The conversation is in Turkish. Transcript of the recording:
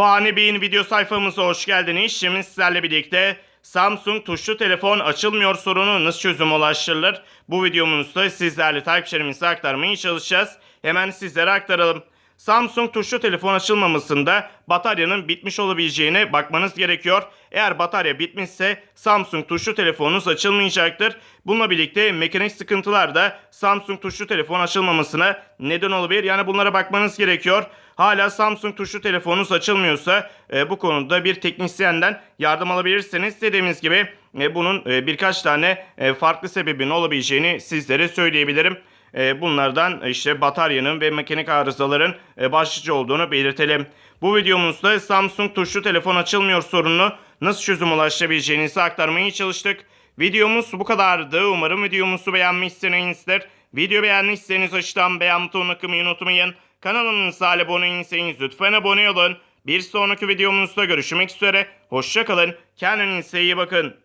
Fani Bey'in video sayfamıza hoş geldiniz. Şimdi sizlerle birlikte Samsung tuşlu telefon açılmıyor sorunu nasıl çözüm ulaştırılır? Bu videomuzda sizlerle takipçilerimize aktarmaya çalışacağız. Hemen sizlere aktaralım. Samsung tuşlu telefon açılmamasında bataryanın bitmiş olabileceğine bakmanız gerekiyor. Eğer batarya bitmişse Samsung tuşlu telefonunuz açılmayacaktır. Bununla birlikte mekanik sıkıntılar da Samsung tuşlu telefon açılmamasına neden olabilir. Yani bunlara bakmanız gerekiyor. Hala Samsung tuşlu telefonunuz açılmıyorsa e, bu konuda bir teknisyenden yardım alabilirsiniz. Dediğimiz gibi e, bunun e, birkaç tane e, farklı sebebin olabileceğini sizlere söyleyebilirim. E, bunlardan işte bataryanın ve mekanik arızaların e, başlıca olduğunu belirtelim. Bu videomuzda Samsung tuşlu telefon açılmıyor sorununu nasıl çözüm ulaşabileceğinizi aktarmaya çalıştık. Videomuz bu kadardı. Umarım videomuzu beğenmişsinizdir. Video beğendiyseniz aşağıdan beğen butonuna kılmayı unutmayın. Kanalımıza abone değilseniz lütfen abone olun. Bir sonraki videomuzda görüşmek üzere. Hoşçakalın. Kendinize iyi bakın.